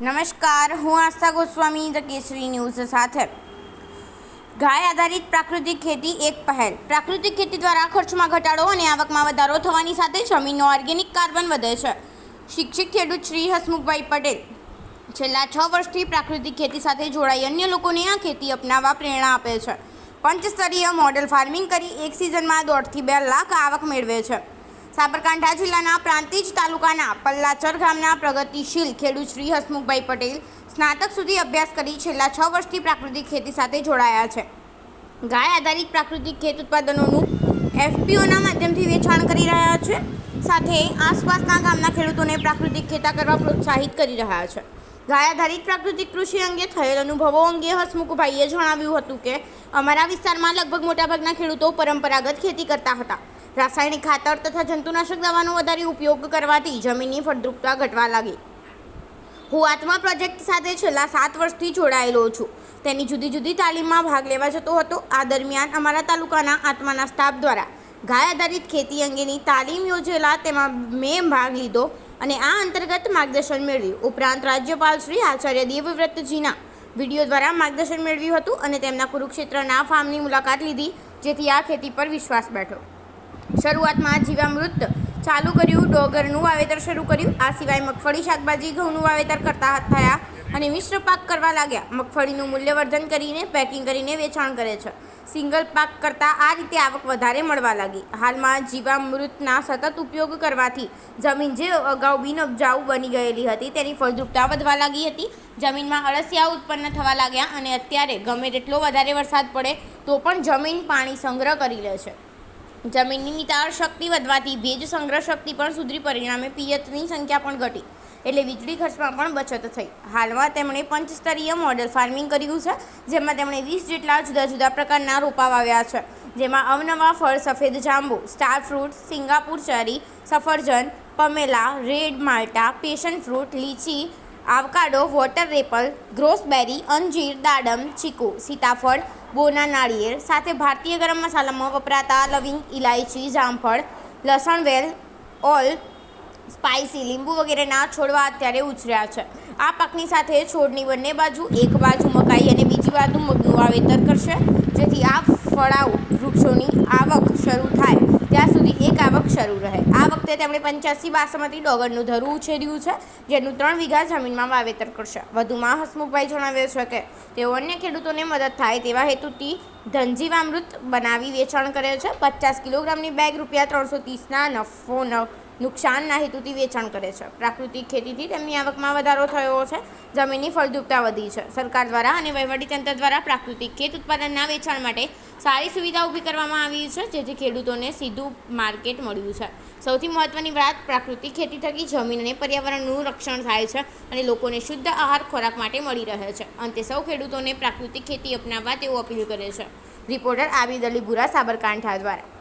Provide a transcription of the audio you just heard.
નમસ્કાર, હું Astha Goswami, the Kesari news સાથે. ગાય આધારિત પ્રાકૃતિક ખેતી એક પહેલ. પ્રાકૃતિક ખેતી દ્વારા ખર્ચમાં ઘટાડો અને આવકમાં વધારો થવાની સાથે જમીનનો ઓર્ગેનિક કાર્બન વધે છે. શિક્ષિત ખેડૂત શ્રી હસમુખભાઈ પટેલ. છેલ્લા છ વર્ષથી પ્રાકૃતિક ખેતી સાથે જોડાઈ અન્ય લોકોને આ ખેતી અપનાવવા પ્રેરણા આપે છે. પંચસ્તરીય મોડેલ ફાર્મિંગ કરી એક સિઝનમાં દોઢથી બે લાખ આવક મેળવે છે. સાબરકાંઠા જિલ્લાના પ્રાંતિજ તાલુકાના પલ્લાચર ગામના પ્રગતિશીલ ખેડૂત શ્રી હસમુખભાઈ પટેલ સ્નાતક સુધી અભ્યાસ કરી છેલ્લા છ વર્ષથી પ્રાકૃતિક ખેતી સાથે જોડાયા છે. ગાય આધારિત પ્રાકૃતિક ખેત ઉત્પાદનોનું એફપીઓના માધ્યમથી વેચાણ કરી રહ્યા છે. સાથે આસપાસના ગામના ખેડૂતોને પ્રાકૃતિક ખેતા કરવા પ્રોત્સાહિત કરી રહ્યા છે. ગાય આધારિત પ્રાકૃતિક કૃષિ અંગે થયેલ અનુભવો અંગે હસમુખભાઈએ જણાવ્યું હતું કે, અમારા વિસ્તારમાં લગભગ મોટાભાગના ખેડૂતો પરંપરાગત ખેતી કરતા હતા. રાસાયણિક ખાતર તથા જંતુનાશક દવાનો વધારે ઉપયોગ કરવાથી જમીનની ફળદ્રુપતા ઘટવા લાગી. હું આત્મા પ્રોજેક્ટ સાથે છેલ્લા સાત વર્ષથી જોડાયેલો છું. તેની જુદી જુદી તાલીમમાં ભાગ લેવા જતો હતો. આ દરમિયાન અમારા તાલુકાના આત્માના સ્ટાફ દ્વારા ગાય આધારિત ખેતી અંગેની તાલીમ યોજેલા તેમાં મેં ભાગ લીધો અને આ અંતર્ગત માર્ગદર્શન મેળવ્યું. ઉપરાંત રાજ્યપાલ શ્રી આચાર્ય દેવવ્રતજીના વીડિયો દ્વારા માર્ગદર્શન મેળવ્યું હતું અને તેમના કુરુક્ષેત્રના ફાર્મની મુલાકાત લીધી, જેથી આ ખેતી પર વિશ્વાસ બેઠો. શરૂઆતમાં જીવામૃત ચાલુ કર્યું, ડોગરનું વાવેતર શરૂ કર્યું. આ સિવાય મગફળી, શાકભાજી, ઘઉંનું વાવેતર કરતા થયા અને મિશ્ર પાક કરવા લાગ્યા. મગફળીનું મૂલ્યવર્ધન કરીને પેકિંગ કરીને વેચાણ કરે છે. સિંગલ પાક કરતાં આ રીતે આવક વધારે મળવા લાગી. હાલમાં જીવામૃતના સતત ઉપયોગ કરવાથી જમીન જે અગાઉ બિનઉપજાઉ બની ગયેલી હતી તેની ફળદ્રુપતા વધવા લાગી હતી. જમીનમાં અળસિયા ઉત્પન્ન થવા લાગ્યા અને અત્યારે ગમે તેટલો વધારે વરસાદ પડે તો પણ જમીન પાણી સંગ્રહ કરી લે છે. જમીનની નિતાર શક્તિ વધવાથી ભેજ સંગ્રહ શક્તિ પણ સુધરી પરિણામે પિયતની સંખ્યા પણ ઘટી. એટલે વીજળી ખર્ચમાં પણ બચત થઈ. હાલમાં તેમણે પંચસ્તરીય મોડેલ ફાર્મિંગ કર્યું છે, જેમાં તેમણે વીસ જેટલા જુદા જુદા પ્રકારના રોપા વાવ્યા છે. જેમાં અવનવા ફળ, સફેદ જાંબુ સ્ટાર ફ્રૂટ સિંગાપુર ચરી, સફરજન, પમેલા, રેડ માલ્ટા, passion fruit, litchi avocado water apple, gooseberry, અંજીર, દાડમ, ચીકુ, સીતાફળ, બોના નાળિયેર સાથે ભારતીય ગરમ મસાલામાં વપરાતા લવિંગ ઇલાયચી જામફળ, લસણ વેલ, ઓલ સ્પાઇસી લીંબુ વગેરેના છોડવા અત્યારે ઉછર્યા છે. આ પાકની સાથે છોડની બંને બાજુ એક બાજુ મકાઈ અને બીજી બાજુ મગનું વાવેતર કરશે. જેથી આ ફળાઉ વૃક્ષોની આવક શરૂ થાય. ત્યાં સુધી એક આવક શરૂ રહે. વખતે તેમણે પંચ્યાસી બાસમતી ડોગરનું ધરું ઉછેર્યું છે, જેનું ત્રણ વીઘા જમીનમાં વાવેતર કરશે. વધુમાં હસમુખભાઈ જણાવે છે કે, તેઓ અન્ય ખેડૂતોને મદદ થાય તેવા હેતુથી ધનજીવામૃત બનાવી વેચાણ કરે છે. પચાસ કિલોગ્રામની બેગ રૂપિયા ત્રણસો ત્રીસના નફો ન નુકસાનના હેતુથી વેચાણ કરે છે. પ્રાકૃતિક ખેતીથી તેમની આવકમાં વધારો થયો છે. જમીનની ફળદ્રુપતા વધી છે. સરકાર દ્વારા અને વહીવટીતંત્ર દ્વારા પ્રાકૃતિક ખેત ઉત્પાદનના વેચાણ માટે સારી સુવિધા ઊભી કરવામાં આવી છે, જેથી ખેડૂતોને સીધું માર્કેટ મળ્યું છે. સૌથી મહત્ત્વની વાત, પ્રાકૃતિક ખેતી થકી જમીન અને પર્યાવરણનું રક્ષણ થાય છે અને લોકોને શુદ્ધ આહાર ખોરાક માટે મળી રહે છે. અંતે સૌ ખેડૂતોને પ્રાકૃતિક ખેતી અપનાવવા તેઓ અપીલ કરે છે. રિપોર્ટર આબિદ અલી ભુરા, સાબરકાંઠા દ્વારા.